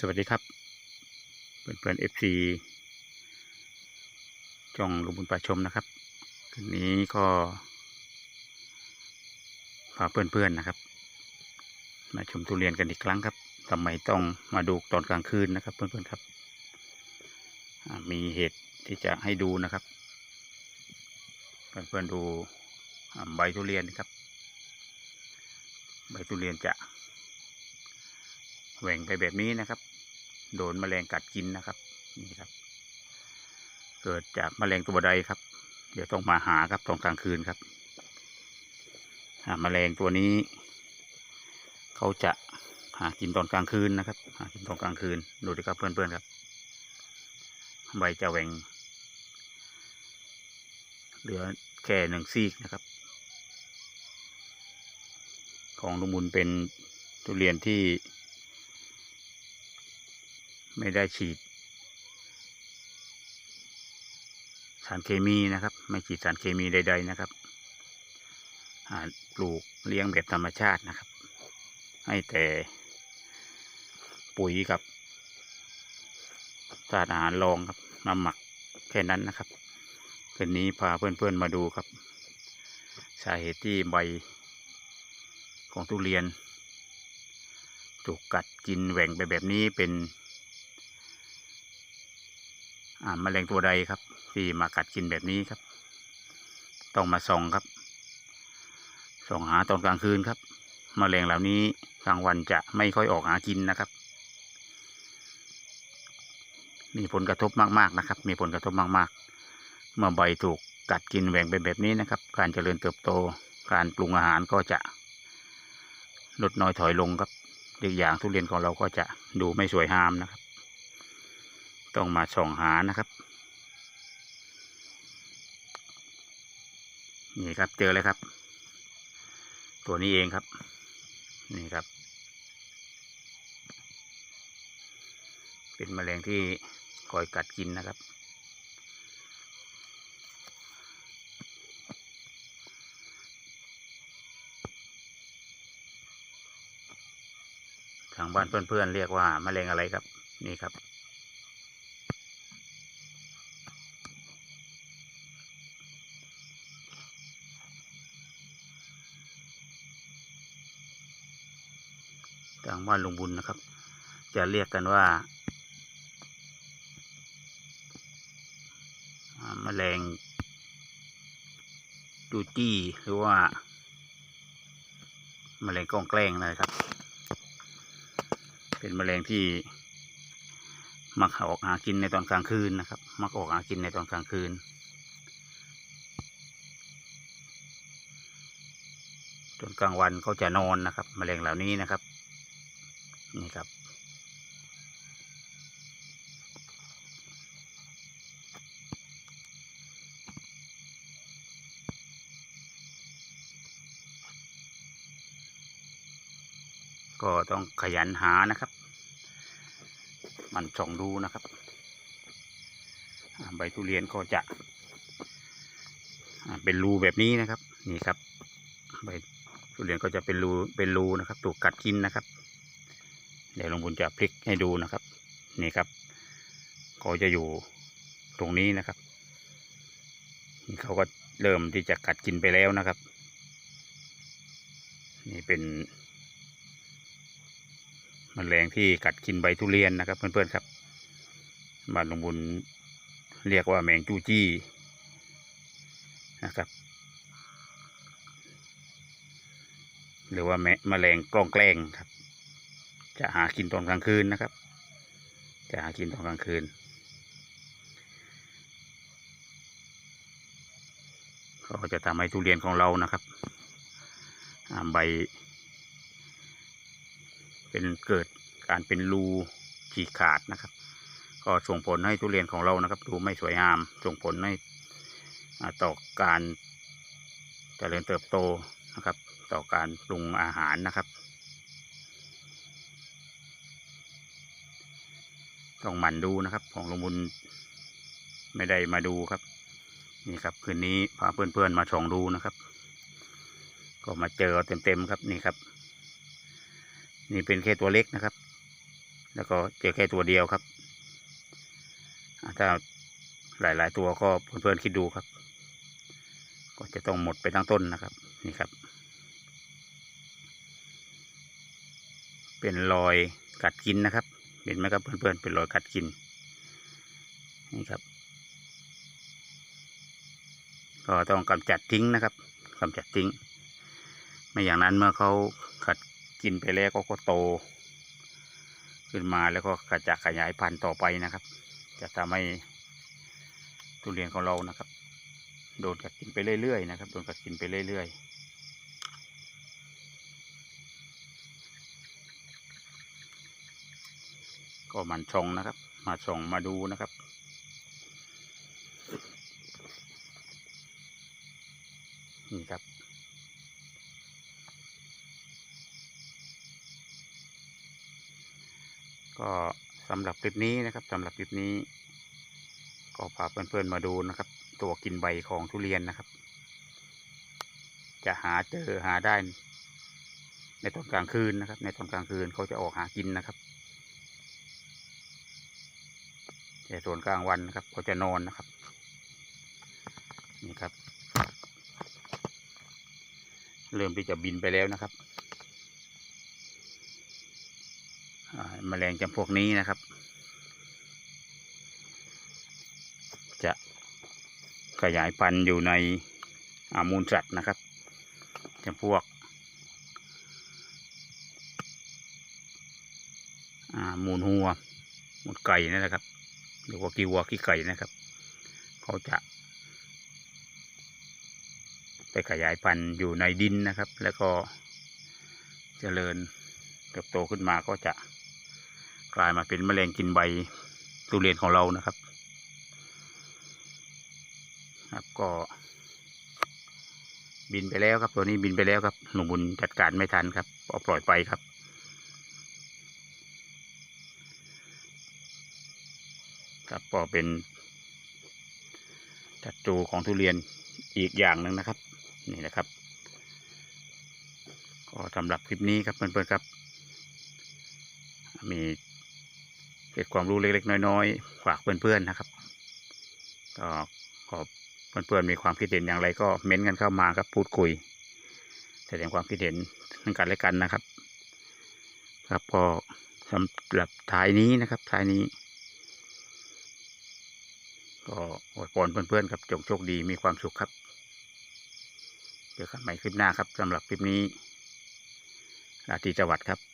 สวัสดีครับ เพื่อนเพื่อนเอฟซีจ่องลุงบุญป่าชมนะครับคืนนี้ก็พาเพื่อนๆนะครับ มาชมทุเรียนกันอีกครั้งครับทำไมต้องมาดูตอนกลางคืนนะครับ เพื่อนๆครับ มีเหตุที่จะให้ดูนะครับ เพื่อนๆดูอ่าใบทุเรียนครับ ใบทุเรียนจะ แหว่งไปแบบนี้นะครับ โดนแมลงกัดกินนะครับ นี่ครับ เกิดจากแมลงตัวใดครับ เดี๋ยวต้องมาหาครับตอนกลางคืนครับหาแมลงตัวนี้ เขาจะหากินตอนกลางคืนนะครับ หากินตอนกลางคืน ดูดิครับเพื่อนๆครับ ใบจะแหว่งเหลือแค่หนึ่งซีกนะครับ ของลุงมุนเป็นทุเรียนที่ ไม่ได้ฉีด สารเคมีนะครับ ไม่ฉีดสารเคมีใด ๆ นะครับปลูกเลี้ยงแบบธรรมชาตินะครับ ให้แต่ปุ๋ยกับสารอาหารรองครับมาหมักแค่นั้นนะครับคืนนี้พาเพื่อนๆมาดูครับ สาเหตุที่ใบของทุเรียน ถูกกัดกินแหว่งไปแบบนี้เป็น แมลงตัวใดครับ ที่มากัดกินแบบนี้ครับ ต้องมาส่องครับ ส่องหาตอนกลางคืนครับแมลงเหล่านี้กลางวันจะไม่ค่อยออกหากินนะครับ มีผลกระทบมากๆนะครับ มีผลกระทบมากๆ เมื่อใบถูกกัดกินแหว่งไปแบบนี้นะครับ การเจริญเติบโต การปรุงอาหารก็จะลดน้อยถอยลงครับอีกอย่างทุเรียนของเราก็จะดูไม่สวยงามนะครับ ต้องมาส่องหานะครับ นี่ครับเจอเลยครับ ตัวนี้เองครับ นี่ครับ เป็นแมลงที่คอยกัดกินนะครับทางบ้านเพื่อนๆเรียกว่าแมลงอะไรครับ นี่ครับ ทางบ้านลุงบุญนะครับ จะเรียกกันว่าแมลงดูจี้หรือว่าแมลงกองแกล้งนะครับ เป็นแมลงที่มักออกหากินในตอนกลางคืนนะครับ มักออกหากินในตอนกลางคืน จนกลางวันเขาจะนอนนะครับ แมลงเหล่านี้นะครับ นี่ครับ ก็ต้องขยันหานะครับ มันส่องดูนะครับ ใบทุเรียนก็จะ เป็นรูแบบนี้นะครับ นี่ครับ ใบทุเรียนก็จะเป็นรูเป็นรูนะครับ ถูกกัดกินนะครับ เดี๋ยวหลวงบุญจะพลิกให้ดูนะครับ นี่ครับก็จะอยู่ตรงนี้นะครับนี่เขาก็เริ่มที่จะกัดกินไปแล้วนะครับ นี่เป็นมแมลงที่กัดกินใบทุเรียนนะครับ เพื่อนๆครับบ้านหลวงบุญเรียกว่าแมงจูจี้นะครับ หรือว่าแมแมลงกล้องแกล้งครับ จะหากินตอนกลางคืนนะครับ จะหากินตอนกลางคืน ก็จะทำให้ทุเรียนของเรานะครับใบ เป็นเกิดการเป็นรูฉีกขาดนะครับ ก็ส่งผลให้ทุเรียนของเรานะครับ ดูไม่สวยงาม ส่งผลให้ต่อการเจริญเติบโตนะครับ ต่อการปรุงอาหารนะครับ ต้องหมั่นดูนะครับ ของหลวงบุญไม่ได้มาดูครับ นี่ครับคืนนี้พาเพื่อนๆมาส่องดูนะครับ ก็มาเจอเต็มๆครับนี่ครับ นี่เป็นแค่ตัวเล็กนะครับ แล้วก็เจอแค่ตัวเดียวครับอ่าถ้าหลายๆ ตัวก็เพื่อนๆคิดดูครับ ก็จะต้องหมดไปทั้งต้นนะครับ นี่ครับ เป็นรอยกัดกินนะครับ เห็นไหมครับเพื่อนๆเป็นรอยกัดกินนี่ครับ ก็ต้องกำจัดทิ้งนะครับกำจัดทิ้ง ไม่อย่างนั้นเมื่อเขากัดกินไปแล้วก็ก็โต ขึ้นมาแล้วก็กระจายขยายพันธุ์ต่อไปนะครับ จะทำให้ทุเรียนของเรานะครับ โดนกัดกินไปเรื่อยๆนะครับ โดนกัดกินไปเรื่อยๆ ก็มันชงนะครับ มาชงมาดูนะครับ นี่ครับ ก็สำหรับคลิปนี้นะครับสำหรับคลิปนี้ ก็พาเพื่อนๆมาดูนะครับ ตัวกินใบของทุเรียนนะครับ จะหาเจอหาได้ในตอนกลางคืนนะครับ ในตอนกลางคืนเขาจะออกหากินนะครับ แต่ส่วนกลางวันนะครับเขาจะนอนนะครับ นี่ครับ เริ่มที่จะบินไปแล้วนะครับอ่าแมลงจำพวกนี้นะครับ จะขยายพันธุ์อยู่ในอามูลสัตว์นะครับจำพวกอามูลหัวมูลไก่นั่นแหละครับ หรือว่ากีวัวขี้ไก่นะครับ เขาจะไปขยายพันธุ์อยู่ในดินนะครับ แล้วก็เจริญเติบโตขึ้นมาก็จะกลายมาเป็นแมลงกินใบทุเรียนของเรานะครับครับก็บินไปแล้วครับตัวนี้บินไปแล้วครับหนุ่มบุญจัดการไม่ทันครับเอาปล่อยไปครับ ครับก็เป็นจัดจูของทุเรียนอีกอย่างหนึ่งนะครับ นี่นะครับ ก็สำหรับคลิปนี้ครับเพื่อนๆครับ มีเกร็ดความรู้เล็กๆ น้อยๆฝากเพื่อนๆนะครับก็ขอเพื่อนๆมีความคิดเห็นอย่างไรก็เม้นกันเข้ามาครับพูดคุย แสดงความคิดเห็นทั้งกันและกันนะครับ ครับก็สำหรับท้ายนี้นะครับท้ายนี้ ก็อวยพรเพื่อนๆครับจงโชคดีมีความสุขครับ เจอกันใหม่คลิปหน้าครับสำหรับคลิปนี้ราตรีจังหวัดครับ